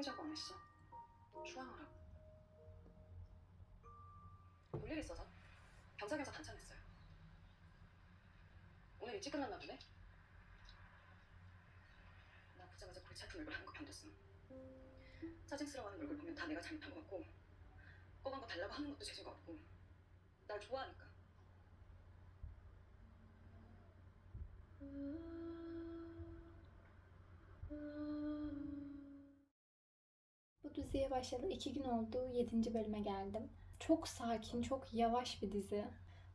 사귀자고 안 했어. 추앙하라고. 볼일 있어서 병상에서 단참했어요. 오늘 일찍 끝났나 보네. 나 보자마자 골치 아픈 얼굴 하는 거 견뎠어. 짜증스러워하는 얼굴 보면 다 내가 잘못한 것 같고 꺼간 거 달라고 하는 것도 재주가 없고 날 좋아하니까. Bu diziye başladı. iki gün oldu. Yedinci bölüme geldim. Çok sakin, çok yavaş bir dizi.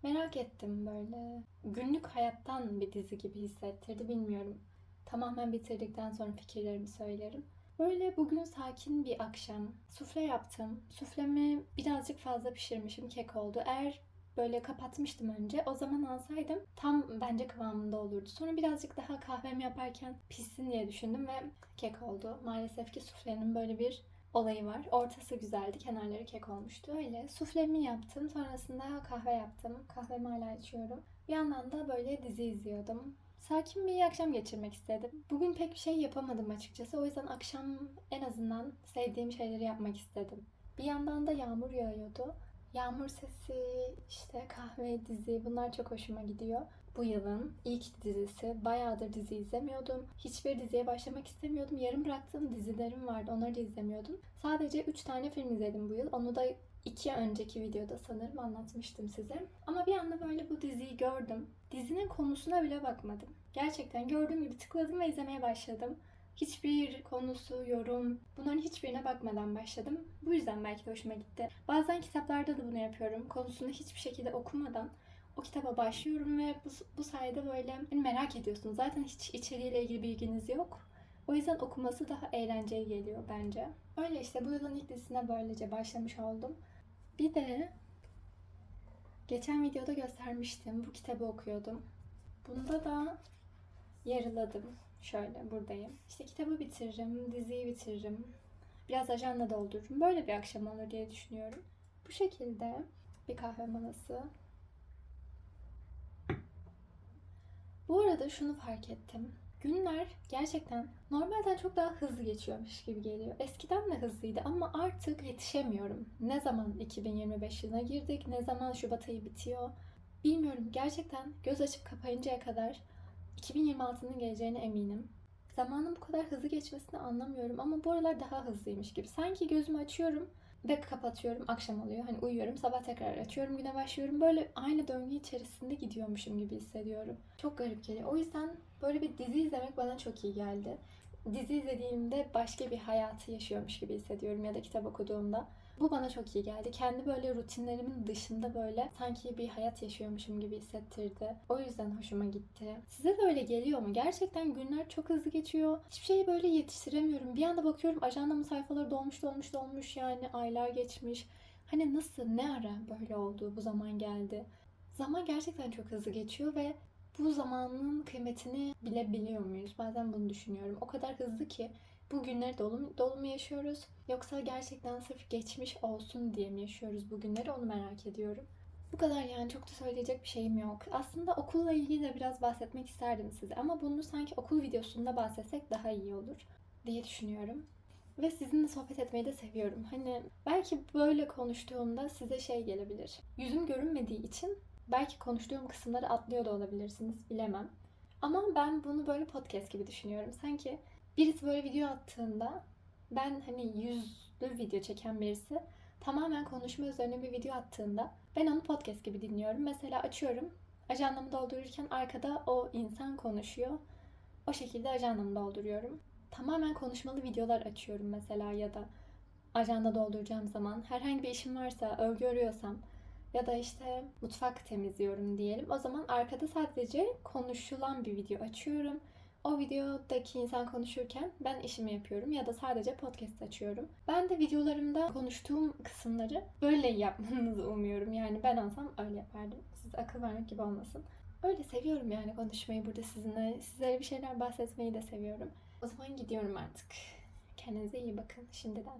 Merak ettim böyle. Günlük hayattan bir dizi gibi hissettirdi bilmiyorum. Tamamen bitirdikten sonra fikirlerimi söylerim. Böyle bugün sakin bir akşam. Sufle yaptım. Suflemi birazcık fazla pişirmişim. Kek oldu. Eğer böyle kapatmıştım önce. O zaman alsaydım tam bence kıvamında olurdu. Sonra birazcık daha kahvemi yaparken pişsin diye düşündüm ve kek oldu. Maalesef ki suflenin böyle bir olayı var. Ortası güzeldi, kenarları kek olmuştu. Öyle suflemi yaptım. Sonrasında kahve yaptım. Kahvemi hala içiyorum. Bir yandan da böyle dizi izliyordum. Sakin bir akşam geçirmek istedim. Bugün pek bir şey yapamadım açıkçası. O yüzden akşam en azından sevdiğim şeyleri yapmak istedim. Bir yandan da yağmur yağıyordu. Yağmur sesi, işte kahve, dizi bunlar çok hoşuma gidiyor. Bu yılın ilk dizisi. Bayağıdır dizi izlemiyordum. Hiçbir diziye başlamak istemiyordum. Yarım bıraktığım dizilerim vardı. Onları da izlemiyordum. Sadece 3 tane film izledim bu yıl. Onu da iki önceki videoda sanırım anlatmıştım size. Ama bir anda böyle bu diziyi gördüm. Dizinin konusuna bile bakmadım. Gerçekten gördüğüm gibi tıkladım ve izlemeye başladım. Hiçbir konusu, yorum, bunların hiçbirine bakmadan başladım. Bu yüzden belki de hoşuma gitti. Bazen kitaplarda da bunu yapıyorum. Konusunu hiçbir şekilde okumadan o kitaba başlıyorum ve bu, bu sayede böyle hani merak ediyorsunuz. Zaten hiç içeriğiyle ilgili bilginiz yok. O yüzden okuması daha eğlenceli geliyor bence. Öyle işte bu yılın ilk dizisine böylece başlamış oldum. Bir de geçen videoda göstermiştim. Bu kitabı okuyordum. Bunda da yarıladım. Şöyle buradayım. İşte kitabı bitiririm, diziyi bitiririm. Biraz ajanda doldururum. Böyle bir akşam olur diye düşünüyorum. Bu şekilde bir kahve molası. Bu arada şunu fark ettim. Günler gerçekten normalden çok daha hızlı geçiyormuş gibi geliyor. Eskiden de hızlıydı ama artık yetişemiyorum. Ne zaman 2025 yılına girdik, ne zaman Şubat ayı bitiyor. Bilmiyorum gerçekten göz açıp kapayıncaya kadar 2026'nın geleceğine eminim. Zamanın bu kadar hızlı geçmesini anlamıyorum ama bu aralar daha hızlıymış gibi. Sanki gözümü açıyorum ve kapatıyorum. Akşam oluyor. Hani uyuyorum. Sabah tekrar açıyorum. Güne başlıyorum. Böyle aynı döngü içerisinde gidiyormuşum gibi hissediyorum. Çok garip geliyor. O yüzden böyle bir dizi izlemek bana çok iyi geldi. Dizi izlediğimde başka bir hayatı yaşıyormuş gibi hissediyorum ya da kitap okuduğumda. Bu bana çok iyi geldi. Kendi böyle rutinlerimin dışında böyle sanki bir hayat yaşıyormuşum gibi hissettirdi. O yüzden hoşuma gitti. Size de öyle geliyor mu? Gerçekten günler çok hızlı geçiyor. Hiçbir şeyi böyle yetiştiremiyorum. Bir anda bakıyorum ajandamın sayfaları dolmuş dolmuş dolmuş yani aylar geçmiş. Hani nasıl ne ara böyle oldu bu zaman geldi. Zaman gerçekten çok hızlı geçiyor ve bu zamanın kıymetini bilebiliyor muyuz? Bazen bunu düşünüyorum. O kadar hızlı ki bu günleri dolu, dolu mu yaşıyoruz? Yoksa gerçekten sırf geçmiş olsun diye mi yaşıyoruz bu günleri onu merak ediyorum. Bu kadar yani çok da söyleyecek bir şeyim yok. Aslında okulla ilgili de biraz bahsetmek isterdim size ama bunu sanki okul videosunda bahsetsek daha iyi olur diye düşünüyorum. Ve sizinle sohbet etmeyi de seviyorum. Hani belki böyle konuştuğumda size şey gelebilir. Yüzüm görünmediği için belki konuştuğum kısımları atlıyor da olabilirsiniz bilemem. Ama ben bunu böyle podcast gibi düşünüyorum. Sanki birisi böyle video attığında ben hani yüzlü video çeken birisi tamamen konuşma üzerine bir video attığında ben onu podcast gibi dinliyorum. Mesela açıyorum ajandamı doldururken arkada o insan konuşuyor. O şekilde ajandamı dolduruyorum. Tamamen konuşmalı videolar açıyorum mesela ya da ajanda dolduracağım zaman herhangi bir işim varsa, örgü örüyorsam ya da işte mutfak temizliyorum diyelim. O zaman arkada sadece konuşulan bir video açıyorum. O videodaki insan konuşurken ben işimi yapıyorum ya da sadece podcast açıyorum. Ben de videolarımda konuştuğum kısımları böyle yapmanızı umuyorum. Yani ben olsam öyle yapardım. Size akıl vermek gibi olmasın. Öyle seviyorum yani konuşmayı burada sizinle. Sizlere bir şeyler bahsetmeyi de seviyorum. O zaman gidiyorum artık. Kendinize iyi bakın şimdiden.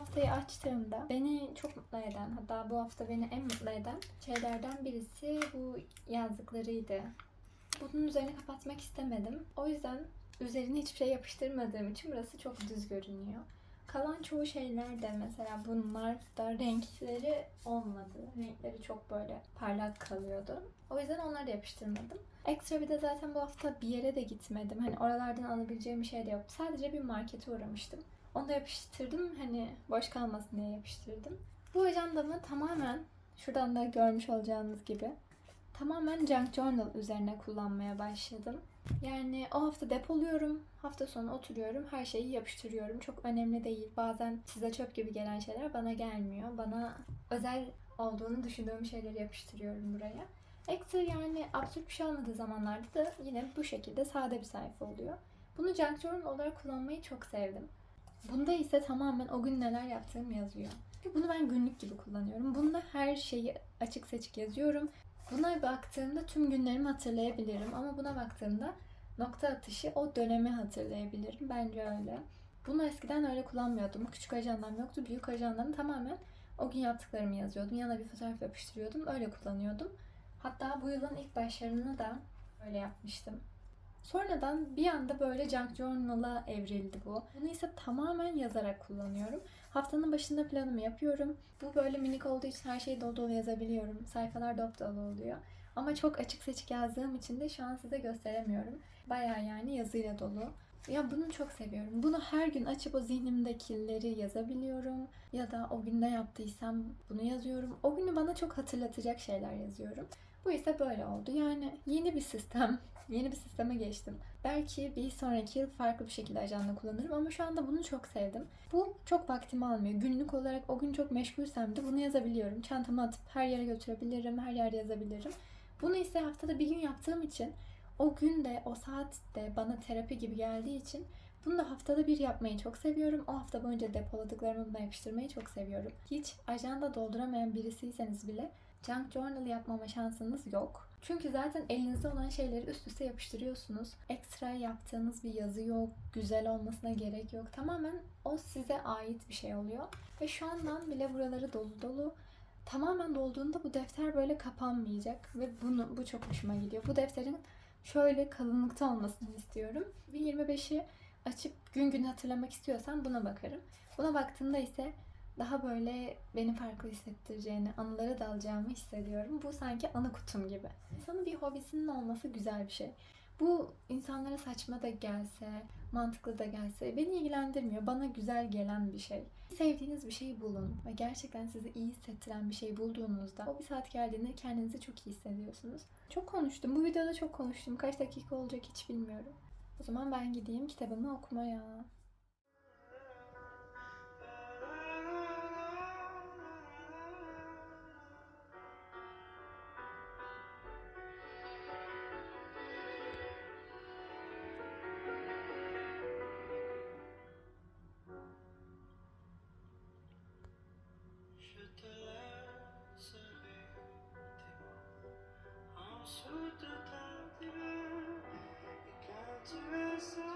Haftayı açtığımda beni çok mutlu eden, hatta bu hafta beni en mutlu eden şeylerden birisi bu yazdıklarıydı. Bunun üzerine kapatmak istemedim. O yüzden üzerine hiçbir şey yapıştırmadığım için burası çok düz görünüyor. Kalan çoğu şeyler de mesela bunlar da renkleri olmadı. Renkleri çok böyle parlak kalıyordu. O yüzden onları da yapıştırmadım. Ekstra bir de zaten bu hafta bir yere de gitmedim. Hani oralardan alabileceğim bir şey de yoktu. Sadece bir markete uğramıştım. Onu da yapıştırdım. Hani boş kalmasın diye yapıştırdım. Bu ajandamı tamamen şuradan da görmüş olacağınız gibi tamamen junk journal üzerine kullanmaya başladım. Yani o hafta depoluyorum, hafta sonu oturuyorum, her şeyi yapıştırıyorum. Çok önemli değil. Bazen size çöp gibi gelen şeyler bana gelmiyor. Bana özel olduğunu düşündüğüm şeyleri yapıştırıyorum buraya. Ekstra yani absürt bir şey olmadığı zamanlarda da yine bu şekilde sade bir sayfa oluyor. Bunu junk journal olarak kullanmayı çok sevdim. Bunda ise tamamen o gün neler yaptığım yazıyor. Bunu ben günlük gibi kullanıyorum. Bunda her şeyi açık seçik yazıyorum. Buna baktığımda tüm günlerimi hatırlayabilirim ama buna baktığımda nokta atışı o dönemi hatırlayabilirim. Bence öyle. Bunu eskiden öyle kullanmıyordum. Küçük ajandam yoktu. Büyük ajandam tamamen o gün yaptıklarımı yazıyordum. Yana bir fotoğraf yapıştırıyordum. Öyle kullanıyordum. Hatta bu yılın ilk başlarını da öyle yapmıştım. Sonradan bir anda böyle junk journal'a evrildi bu. Bunu ise tamamen yazarak kullanıyorum. Haftanın başında planımı yapıyorum. Bu böyle minik olduğu için her şeyi dolu dolu yazabiliyorum. Sayfalar dop dolu oluyor. Ama çok açık seçik yazdığım için de şu an size gösteremiyorum. Baya yani yazıyla dolu. Ya bunu çok seviyorum. Bunu her gün açıp o zihnimdekileri yazabiliyorum. Ya da o günde yaptıysam bunu yazıyorum. O günü bana çok hatırlatacak şeyler yazıyorum. Bu ise böyle oldu. Yani yeni bir sistem. Yeni bir sisteme geçtim. Belki bir sonraki yıl farklı bir şekilde ajanda kullanırım ama şu anda bunu çok sevdim. Bu çok vaktimi almıyor. Günlük olarak o gün çok meşgulsem de bunu yazabiliyorum. Çantama atıp her yere götürebilirim, her yerde yazabilirim. Bunu ise haftada bir gün yaptığım için o gün de o saat de bana terapi gibi geldiği için bunu da haftada bir yapmayı çok seviyorum. O hafta boyunca depoladıklarımı buna yapıştırmayı çok seviyorum. Hiç ajanda dolduramayan birisiyseniz bile junk journal yapmama şansınız yok. Çünkü zaten elinizde olan şeyleri üst üste yapıştırıyorsunuz. Ekstra yaptığınız bir yazı yok, güzel olmasına gerek yok. Tamamen o size ait bir şey oluyor. Ve şu andan bile buraları dolu dolu. Tamamen dolduğunda bu defter böyle kapanmayacak ve bunu bu çok hoşuma gidiyor. Bu defterin şöyle kalınlıkta olmasını istiyorum. Bir 25'i açıp gün gün hatırlamak istiyorsam buna bakarım. Buna baktığımda ise daha böyle beni farklı hissettireceğini, anıları dalacağımı hissediyorum. Bu sanki anı kutum gibi. İnsanın bir hobisinin olması güzel bir şey. Bu insanlara saçma da gelse, mantıklı da gelse beni ilgilendirmiyor. Bana güzel gelen bir şey. Sevdiğiniz bir şeyi bulun ve gerçekten sizi iyi hissettiren bir şey bulduğunuzda o bir saat geldiğinde kendinizi çok iyi hissediyorsunuz. Çok konuştum. Bu videoda çok konuştum. Kaç dakika olacak hiç bilmiyorum. O zaman ben gideyim kitabımı okumaya. Christmas.